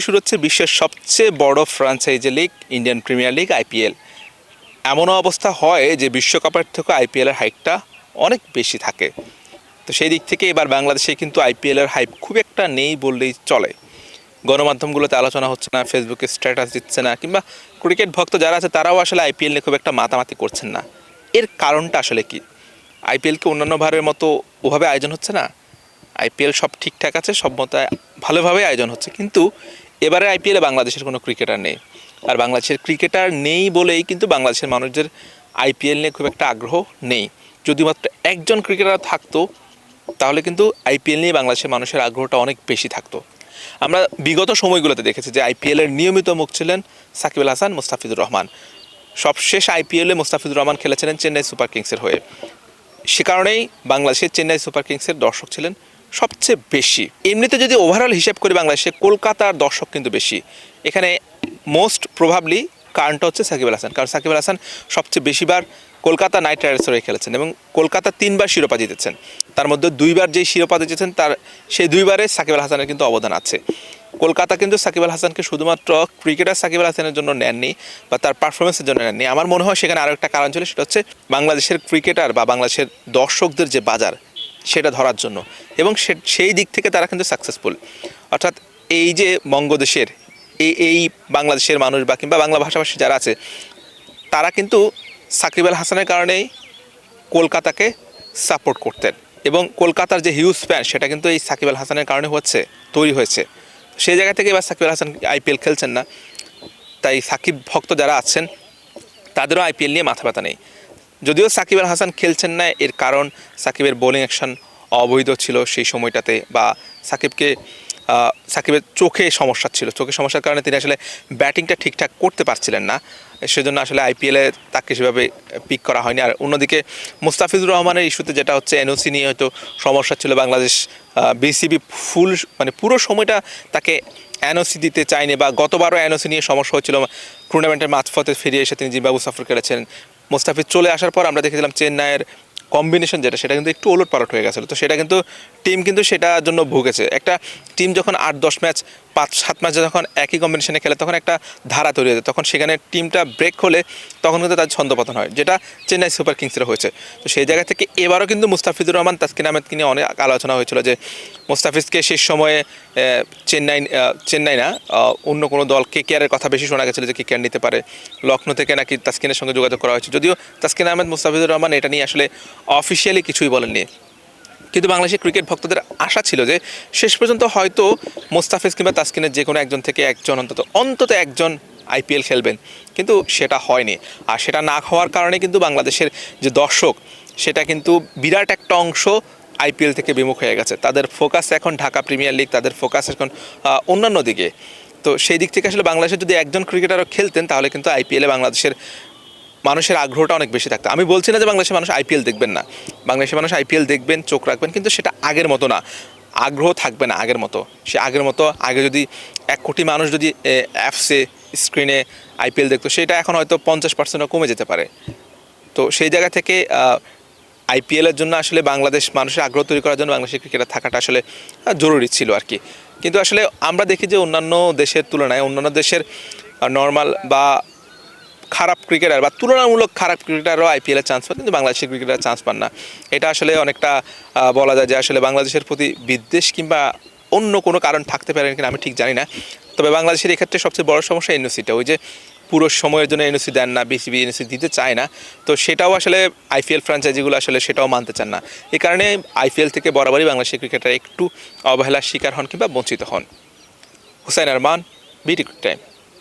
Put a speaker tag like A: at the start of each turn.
A: শুরু হচ্ছে বিশ্বের সবচেয়ে বড় franchise league Indian Premier League IPL এমনও অবস্থা হয় যে বিশ্বকাপের থেকে আইপিএলের হাইপটা অনেক বেশি থাকে। তো সেই দিক থেকে এবার বাংলাদেশে কিন্তু আইপিএলের হাইপ খুব একটা নেই বললেই চলে। গণমাধ্যমগুলোতে আলোচনা হচ্ছে না ফেসবুকে স্ট্যাটাস দিচ্ছে না, কিংবা ক্রিকেট ভক্ত যারা আছে তারাও আসলে আইপিএল নিয়ে খুব একটা মাতামাতি করছেন না। এর কারণটা আসলে কি? আইপিএলকে অন্যান্য ভারের মতো ওভাবে আয়োজন হচ্ছে না? আইপিএল সব ঠিকঠাক আছে, সব মতো ভালোভাবে আয়োজন হচ্ছে, কিন্তু এবারে আইপিএলে বাংলাদেশের কোনো ক্রিকেটার নেই। আর বাংলাদেশের ক্রিকেটার নেই বলেই কিন্তু বাংলাদেশের মানুষদের আইপিএল নিয়ে খুব একটা আগ্রহ নেই। যদি মাত্র একজন ক্রিকেটার থাকতো, তাহলে কিন্তু আইপিএল নিয়ে বাংলাদেশের মানুষের আগ্রহটা অনেক বেশি থাকতো। আমরা বিগত সময়গুলোতে দেখেছি যে আইপিএলের নিয়মিত মুখ ছিলেন সাকিব আল হাসান, মুস্তাফিজুর রহমান। সবশেষ আইপিএলে মুস্তাফিজুর রহমান খেলেছিলেন চেন্নাই সুপার কিংসের হয়ে। সে কারণেই বাংলাদেশের চেন্নাই সুপার কিংসের দর্শক ছিলেন সবচেয়ে বেশি। এমনিতে যদি ওভারঅল হিসাব করি বাংলাদেশে, কলকাতার দর্শক কিন্তু বেশি। এখানে মোস্ট প্রভাবলি কারণটা হচ্ছে সাকিব আল হাসান। কারণ সাকিব আল হাসান সবচেয়ে বেশিবার কলকাতা নাইট রাইডার্স হয়ে খেলেছেন এবং কলকাতা তিনবার শিরোপা জিতেছেন। তার মধ্যে দুইবার যেই শিরোপা জিতেছেন, তার সেই দুইবারে সাকিব আল হাসানের কিন্তু অবদান আছে। কলকাতা কিন্তু সাকিব আল হাসানকে শুধুমাত্র ক্রিকেটার সাকিব আল হাসানের জন্য নেননি বা তার পারফরমেন্সের জন্য নেননি। আমার মনে হয় সেখানে আরও একটা কারণ ছিল, সেটা হচ্ছে বাংলাদেশের ক্রিকেটার বা বাংলাদেশের দর্শকদের যে বাজার সেটা ধরার জন্য। এবং সেই দিক থেকে তারা কিন্তু সাকসেসফুল অর্থাৎ এই যে বঙ্গদেশের এই এই বাংলাদেশের মানুষ বা কিংবা বাংলা ভাষাভাষী যারা আছে, তারা কিন্তু সাকিব আল হাসানের কারণেই কলকাতাকে সাপোর্ট করতেন। এবং কলকাতার যে হিউজ ফ্যান সেটা কিন্তু এই সাকিব আল হাসানের কারণে হচ্ছে, তৈরি হয়েছে। সেই জায়গা থেকে এবার সাকিব আল হাসান আইপিএল খেলছেন না। তাই সাকিব ভক্ত যারা আছেন, তাদেরও আইপিএল নিয়ে মাথা ব্যথা নেই। যদিও সাকিব আল হাসান খেলছেন না, এর কারণ সাকিবের বোলিং অ্যাকশন অবৈধ ছিল সেই সময়টাতে বা সাকিবকে সাকিবের চোখে সমস্যা ছিল। চোখে সমস্যার কারণে তিনি আসলে ব্যাটিংটা ঠিকঠাক করতে পারছিলেন না। সেজন্য আসলে আইপিএলে তাকে সেভাবে পিক করা হয়নি। আর অন্যদিকে মুস্তাফিজুর রহমানের ইস্যুতে যেটা হচ্ছে, এনওসি নিয়ে হয়তো সমস্যা ছিল। বাংলাদেশ বিসিবি ফুল মানে পুরো সময়টা তাকে এনওসি দিতে চায়নি বা গতবারও এনওসি নিয়ে সমস্যা হচ্ছিল টুর্নামেন্টের মাঝপথে ফিরে এসে তিনি জিম্বাবু সফর করেছেন মোস্তাফিজ চলে আসার পর আমরা দেখেছিলাম চেন্নাইয়ের কম্বিনেশন যেটা, সেটা কিন্তু একটু ওলট পালট হয়ে গেছিল। তো সেটা কিন্তু টিম কিন্তু সেটার জন্য ভুগেছে। একটা টিম যখন আট, দশ ম্যাচ পাঁচ সাত ম্যাচে যখন একই কম্বিনেশনে খেলে, তখন একটা ধারা তৈরি হয়ে যায়। তখন সেখানে টিমটা ব্রেক হলে তখন কিন্তু তার ছন্দপতন হয়, যেটা চেন্নাই সুপার কিংসের হয়েছে। তো সেই জায়গা থেকে এবারও কিন্তু মুস্তাফিজুর রহমান, তাসকিন আহমেদকে নিয়ে অনেক আলোচনা হয়েছিল যে মুস্তাফিজকে শেষ সময়ে চেন্নাই চেন্নাই না অন্য কোনো দল কে কেয়ারের কথা বেশি শোনা গেছিল যে কে কেয়ার নিতে পারে। লখনৌ থেকে নাকি তাসকিনের সঙ্গে যোগাযোগ করা হয়েছে। যদিও তাসকিন আহমেদ, মুস্তাফিজুর রহমান এটা নিয়ে আসলে অফিসিয়ালি কিছুই বলেননি। কিন্তু বাংলাদেশের ক্রিকেট ভক্তদের আশা ছিল যে শেষ পর্যন্ত হয়তো মোস্তাফিজ কিংবা তাসকিনের যে কোনো একজন থেকে একজন অন্তত অন্তত একজন আইপিএল খেলবেন। কিন্তু সেটা হয়নি। আর সেটা না হওয়ার কারণে কিন্তু বাংলাদেশের যে দর্শক, সেটা কিন্তু বিরাট একটা অংশ আইপিএল থেকে বিমুখ হয়ে গেছে। তাদের ফোকাস এখন ঢাকা প্রিমিয়ার লিগ তাদের ফোকাস এখন অন্যান্য দিকে। তো সেই দিক থেকে আসলে বাংলাদেশের যদি একজন ক্রিকেটারও খেলতেন, তাহলে কিন্তু আইপিএলে বাংলাদেশের মানুষের আগ্রহটা অনেক বেশি থাকতো। আমি বলছি না যে বাংলাদেশের মানুষ আইপিএল দেখবেন না। বাংলাদেশের মানুষ আইপিএল দেখবেন, চোখ রাখবেন, কিন্তু সেটা আগের মতো না। আগ্রহ থাকবে না আগের মতো। সে আগের মতো আগে যদি এক কোটি মানুষ যদি অ্যাপসে, স্ক্রিনে আইপিএল দেখতো, সেটা এখন হয়তো পঞ্চাশ পার্সেন্টও কমে যেতে পারে। তো সেই জায়গা থেকে আইপিএলের জন্য আসলে বাংলাদেশ মানুষের আগ্রহ তৈরি করার জন্য বাংলাদেশের ক্রিকেটার থাকাটা আসলে জরুরি ছিল আর কি কিন্তু আসলে আমরা দেখি যে অন্যান্য দেশের তুলনায়, অন্যান্য দেশের নর্মাল বা খারাপ ক্রিকেটার বা তুলনামূলক খারাপ ক্রিকেটারও আইপিএলে চান্স পান কিন্তু বাংলাদেশের ক্রিকেটার চান্স পান না। এটা আসলে অনেকটা বলা যায় যে আসলে বাংলাদেশের প্রতি বিদ্বেষ কিংবা অন্য কোনো কারণ থাকতে পারে কিনা আমি ঠিক জানি না। তবে বাংলাদেশের এক্ষেত্রে সবচেয়ে বড় সমস্যা এনওসিটা, ওই যে পুরো সময়ের জন্য এনওসি দেন না, বিসিবি এনওসি দিতে চায় না। তো সেটাও আসলে আইপিএল ফ্র্যাঞ্চাইজিগুলো আসলে সেটাও মানতে চান না। এই কারণে আইপিএল থেকে বরাবরই বাংলাদেশের ক্রিকেটার একটু অবহেলার শিকার হন কিংবা বঞ্চিত হন। হুসাইন আরমান বিটি টাইম